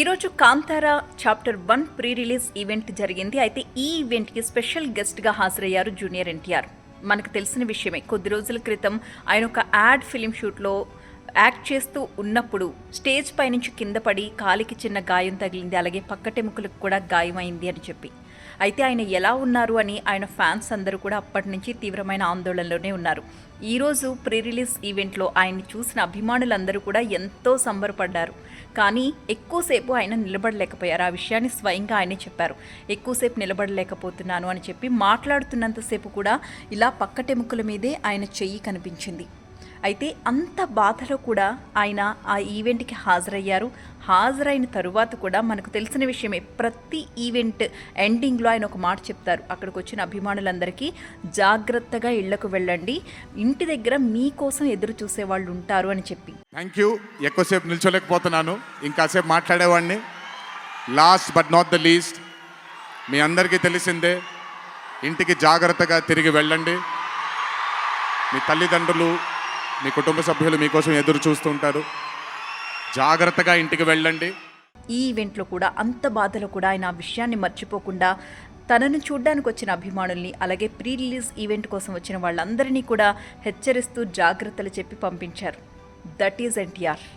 ఈరోజు Kantara chapter one pre release event జరిగింది. అయితే ఈ ఈవెంట్కి స్పెషల్ గెస్ట్గా హాజరయ్యారు జూనియర్ ఎన్టీఆర్. మనకు తెలిసిన విషయమే కొద్ది రోజుల క్రితం ఆయన ఒక యాడ్ ఫిలిం షూట్లో యాక్ట్ చేస్తూ ఉన్నప్పుడు స్టేజ్ పై నుంచి కింద పడి కాలికి చిన్న గాయం తగిలింది. అలాగే పక్కటెముకలకు కూడా గాయమైంది అని చెప్పి. అయితే ఆయన ఎలా ఉన్నారు అని ఆయన ఫ్యాన్స్ అందరూ కూడా అప్పటి నుంచి తీవ్రమైన ఆందోళనలోనే ఉన్నారు. ఈరోజు ప్రీ రిలీజ్ ఈవెంట్లో ఆయన్ని చూసిన అభిమానులందరూ కూడా ఎంతో సంబరపడ్డారు. కానీ ఎక్కువసేపు ఆయన నిలబడలేకపోయారు. ఆ విషయాన్ని స్వయంగా ఆయనే చెప్పారు. ఎక్కువసేపు నిలబడలేకపోతున్నాను అని చెప్పి మాట్లాడుతున్నంతసేపు కూడా ఇలా పక్కటెముకల మీదే ఆయన చెయ్యి కనిపించింది. అయితే అంత బాధలో కూడా ఆయన ఆ ఈవెంట్కి హాజరయ్యారు. హాజరైన తరువాత కూడా మనకు తెలిసిన విషయమే ప్రతి ఈవెంట్ ఎండింగ్లో ఆయన ఒక మాట చెప్తారు. అక్కడికి వచ్చిన అభిమానులందరికీ జాగ్రత్తగా ఇళ్ళకు వెళ్ళండి. ఇంటి దగ్గర మీకోసం ఎదురు చూసే వాళ్ళు ఉంటారు అని చెప్పి. థ్యాంక్ యూ ఎక్కువసేపు నిల్చోలేకపోతున్నాను. ఇంకాసేపు మాట్లాడేవాడిని. Last but not the least మీ అందరికీ తెలిసిందే ఇంటికి జాగ్రత్తగా తిరిగి వెళ్ళండి. మీ తల్లిదండ్రులు మీ కుటుంబ సభ్యులు మీకోసం ఎదురు చూస్తుంటారు. జాగ్రత్తగా ఇంటికి వెళ్ళండి. ఈ ఈవెంట్లో కూడా అంత బాధలో కూడా ఆయన ఆ విషయాన్ని మర్చిపోకుండా తనను చూడ్డానికి వచ్చిన అభిమానుల్ని అలాగే ప్రీ రిలీజ్ ఈవెంట్ కోసం వచ్చిన వాళ్ళందరినీ కూడా హెచ్చరిస్తూ జాగ్రత్తలు చెప్పి పంపించారు. That is NTR.